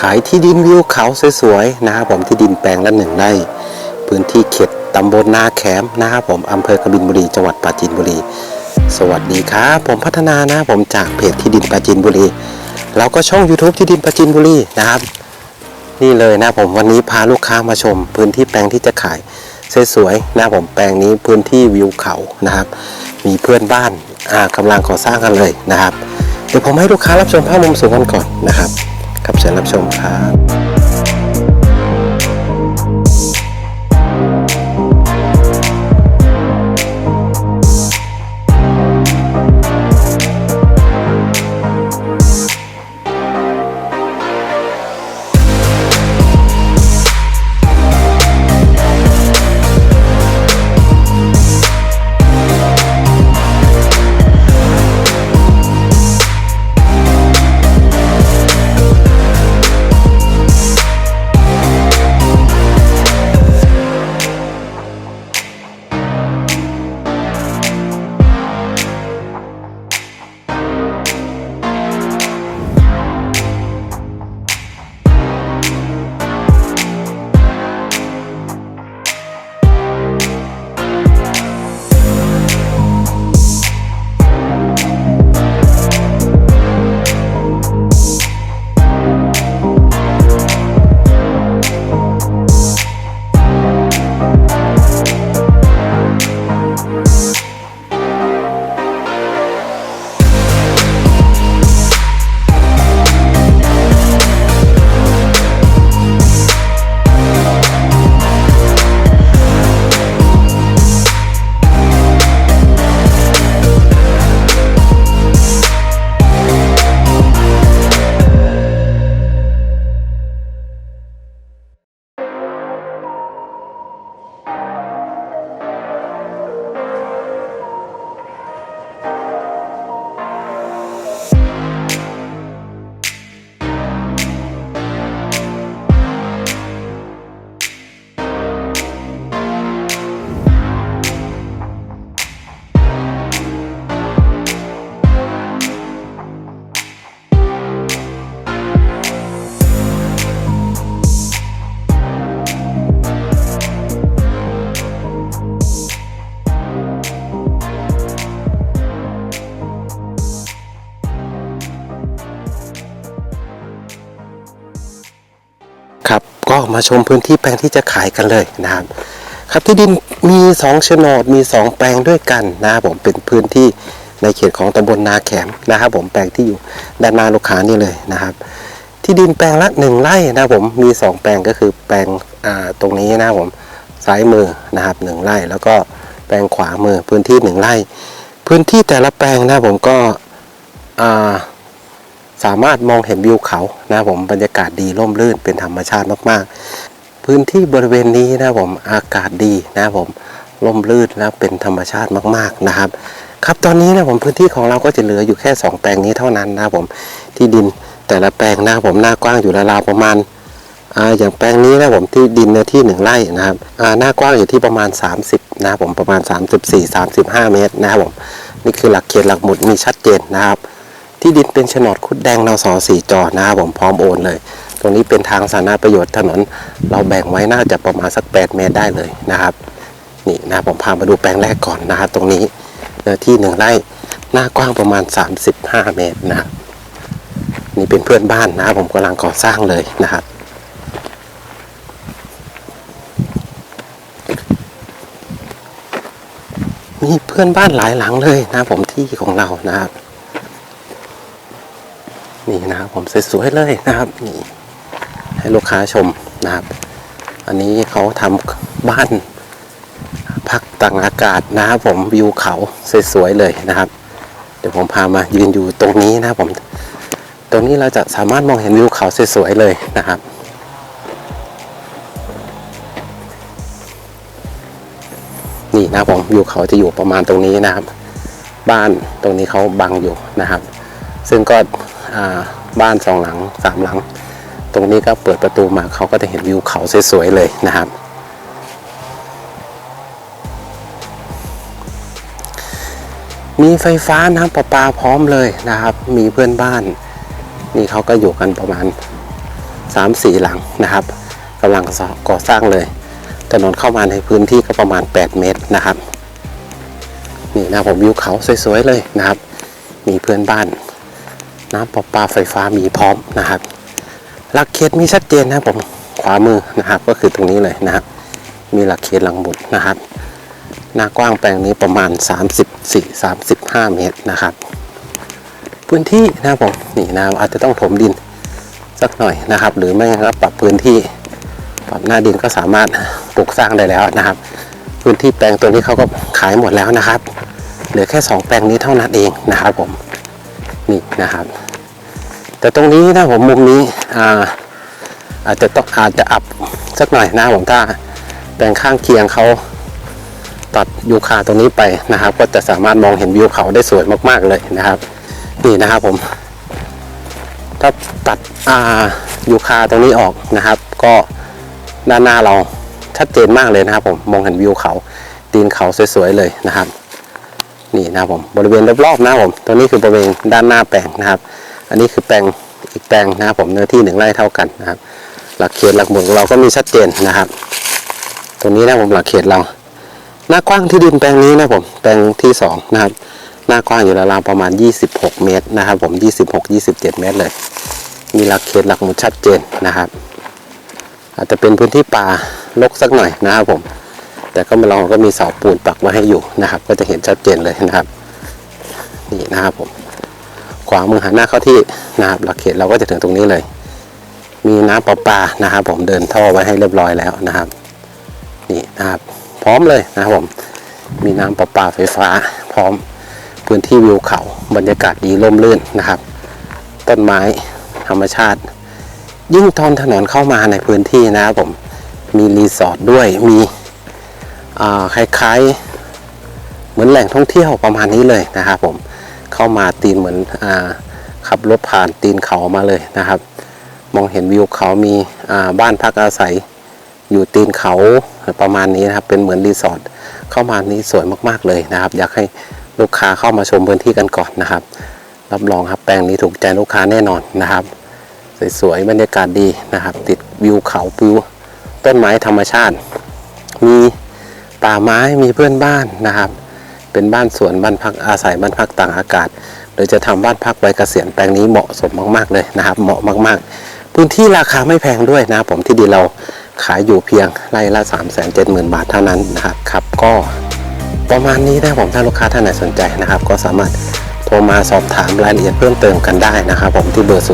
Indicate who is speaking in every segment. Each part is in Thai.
Speaker 1: ขายที่ดินวิวเขาสวยๆนะครับผมที่ดินแปลงละหนึ่งไร่พื้นที่เขตตำบลนาแขมนะครับผมอำเภอกบินบุรีจังหวัดปราจีนบุรี สวัสดีครับผมพัฒนานะผมจากเพจที่ดินปราจีนบุรีแล้วก็ช่อง YouTube ที่ดินปราจีนบุรีนะครับ นี่เลยนะผมวันนี้พาลูกค้ามาชม พื้นที่แปลงที่จะขายสวยๆนะผมแปลงนี้พื้นที่วิวเขานะครับ มีเพื่อนบ้านอ่ากำลังก่อสร้างกันเลยนะครับ เดี๋ยวผมให้ลูกค้ารับชมภาพมุมสูงกันก่อนนะครับ ครับเชิญรับชมครับ ก็มาชมพื้นที่แปลงที่จะขายกันเลยนะครับ ครับที่ดินมี2โฉนดมี 2 แปลงด้วยกันนะครับผมเป็นพื้นที่ในเขตของตำบลนาแขมนะครับผมแปลงที่อยู่ด้านหน้าลูกค้านี่เลยนะครับ ที่ดินแปลงละหนึ่งไร่นะครับผมมี 2 แปลงก็คือแปลงอ่าตรงนี้นะครับผมซ้ายมือนะครับหนึ่งไร่ แล้วก็แปลงขวามือพื้นที่หนึ่งไร่ พื้นที่แต่ละแปลงนะครับผมก็อ่า สามารถมองเห็นวิวเขานะผมบรรยากาศดีร่มรื่นเป็นธรรมชาติมากๆ พื้นที่บริเวณนี้นะผมอากาศดีนะผมร่มรื่นแล้วเป็นธรรมชาติมากๆนะครับ ครับตอนนี้นะผมพื้นที่ของเราก็จะเหลืออยู่แค่ 2 แปลงนี้เท่านั้นนะผมที่ดินแต่ละแปลงนะผมหน้ากว้างอยู่ราวๆประมาณอาอย่างแปลงนี้นะผมที่ดินเนื้อที่หนึ่งไร่นะครับหน้ากว้างอยู่ที่ประมาณ 30 นะผมประมาณ 34-35 เมตรนะครับผมนี่คือหลักเขตหลักหมุดมีชัดเจนนะครับ ที่ดินเป็นโฉนดคุดแดงนสสี่จอนะครับผมพร้อมโอนเลย ตรงนี้เป็นทางสาธารณประโยชน์ถนน เราแบ่งไว้น่าจะประมาณสัก 8 เมตรได้เลยนะครับ นี่นะผมพามาดูแปลงแรกก่อนนะครับตรงนี้เนื้อที่หนึ่งไร่หน้ากว้างประมาณ 35 เมตรนะนี่เป็นเพื่อนบ้านนะครับผมกำลังก่อสร้างเลยนะครับมีเพื่อนบ้านหลายหลังเลยนะผมที่ของเรานะครับ นี่นะครับผมสวยๆเลยนะครับนี่ให้ลูกค้าชมนะครับ อันนี้เขาทำบ้านพักต่างอากาศนะครับผมวิวเขาสวยๆเลยนะครับ เดี๋ยวผมพามายืนอยู่ตรงนี้นะครับผมตรงนี้เราจะสามารถมองเห็นวิวเขาสวยๆเลยนะครับนี่นะครับผมวิวเขาจะอยู่ประมาณตรงนี้นะครับ บ้านตรงนี้เขาบังอยู่นะครับ ซึ่งก็ บ้านสองหลังสามหลัง ตรงนี้ก็เปิดประตูมาเขาก็จะเห็นวิวเขาสวยๆเลยนะครับ มีไฟฟ้าน้ำประปาพร้อมเลยนะครับ มีเพื่อนบ้าน นี่เขาก็อยู่กันประมาณสามสี่หลังนะครับกำลังก่อสร้างเลยถนนเข้ามาในพื้นที่ก็ประมาณ 8 เมตรนะครับ นี่นะผมวิวเขาสวยๆเลยนะครับ มีเพื่อนบ้าน น้ำประปาไฟฟ้ามีพร้อมนะครับ หลักเขตมีชัดเจนนะผมขวามือนะครับ ก็คือตรงนี้เลยนะครับ มีหลักเขตหลังบุตรนะครับ หน้ากว้างแปลงนี้ประมาณ 34-35 เมตรนะครับ พื้นที่นะผมนี่นะอาจจะต้องถมดินสักหน่อยนะครับ หรือไม่ก็ปรับพื้นที่ปรับหน้าดินก็สามารถปลูกสร้างได้แล้วนะครับ พื้นที่แปลงตัวนี้เขาก็ขายหมดแล้วนะครับ เหลือแค่ 2 แปลงนี้เท่านั้นเองนะครับผม นี่นะครับ แต่ตรงนี้นะผมมุมนี้อาอาจจะต้องอาจจะอับสักหน่อยนะผมถ้าแปลงข้างเคียงเขาตัดยูคาตรงนี้ไปนะครับ ก็จะสามารถมองเห็นวิวเขาได้สวยมากๆเลยนะครับ นี่นะครับผม ถ้าตัดอายูคาตรงนี้ออกนะครับ ก็ด้านหน้าเราชัดเจนมากเลยนะครับ ผมมองเห็นวิวเขาตีนเขาสวยๆเลยนะครับ นี่นะครับผมบริเวณรอบๆนะผมตรงนี้คือบริเวณด้านหน้าแปลงนะครับ อันนี้คือแปลงอีกแปลงนะครับผมเนื้อที่หนึ่งไร่เท่ากันนะครับ หลักเขตหลักหมุดของเราก็มีชัดเจนนะครับ ตรงนี้นะผมหลักเขตเรา หน้ากว้างที่ดินแปลงนี้นะผมแปลงที่สองนะครับ หน้ากว้างอยู่ราวๆประมาณ 26 เมตรนะครับ ผม 26-27 เมตรเลย มีหลักเขตหลักหมุดชัดเจนนะครับ อาจจะเป็นพื้นที่ป่ารกสักหน่อยนะครับผม แต่ก็มาลองก็มีเสาปูนปักไว้ให้อยู่นะครับ ก็จะเห็นชัดเจนเลยนะครับ นี่นะครับผมขวามือหันหน้าเข้าที่นะครับหลักเขตเราก็จะถึงตรงนี้เลย มีน้ำประปานะครับ ผมเดินท่อไว้ให้เรียบร้อยแล้วนะครับ นี่นะครับ พร้อมเลยนะครับผม มีน้ำประปาไฟฟ้า พร้อมพื้นที่วิวเขาบรรยากาศดีร่มรื่นนะครับ ต้นไม้ธรรมชาติ ยิ่งตอนถนนเข้ามาในพื้นที่นะครับผมมีรีสอร์ทด้วยมี คล้ายๆ เหมือนแหล่งท่องเที่ยวประมาณนี้เลยนะครับผมเข้ามาตีนเหมือนอขับรถผ่านตีนเขามาเลยนะครับ มองเห็นวิวเขามีบ้านพักอาศัย อยู่ตีนเขาประมาณนี้นะครับ เป็นเหมือนรีสอร์ทเข้ามานี้สวยมากๆเลยนะครับ อยากให้ลูกค้าเข้ามาชมพื้นที่กันก่อนนะครับ รับรองครับแปลงนี้ถูกใจลูกค้าแน่นอนนะครับ สวยๆบรรยากาศดีนะครับ ติดวิวเขาวิวต้นไม้ธรรมชาติ มี ป่าไม้มีเพื่อนบ้านนะครับ เป็นบ้านสวนบ้านพักอาศัยบ้านพักต่างอากาศ หรือจะทำบ้านพักไว้เกษียณแปลงนี้เหมาะสมมาก ๆเลยนะครับ เหมาะมากๆ พื้นที่ราคาไม่แพงด้วยนะผมที่ดีเราขายอยู่เพียงไร่ละ3 7 0 0 0 0 บาทเท่านั้นนะครับครับก็ประมาณนี้นะผมถ้าลูกค้าท่านไหนสนใจนะครับ ก็สามารถโทรมาสอบถามรายละเอียดเพิ่มเติมกันได้นะครับ ผมที่เบอร์ 066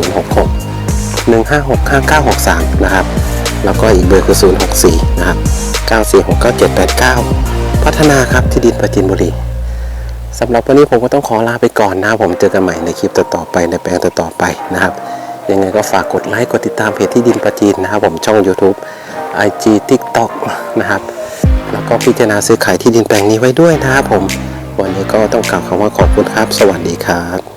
Speaker 1: 1565963 นะครับ แล้วก็อีกเบอร์คือ 064 นะครับ 9469789 พัฒนาครับที่ดินประจินบุรีสำหรับวันนี้ผมก็ต้องขอลาไปก่อนนะครับผมเจอกันใหม่ในคลิปต่อๆไปในแปลงต่อๆไปนะครับ ยังไงก็ฝากกดไลค์กดติดตามเพจที่ดินประจีนนะครับ ผมช่อง YouTube IG TikTok นะครับ แล้วก็พิจารณาซื้อขายที่ดินแปลงนี้ไว้ด้วยนะครับผม วันนี้ก็ต้องกล่าวคำว่าขอบคุณครับ สวัสดีครับ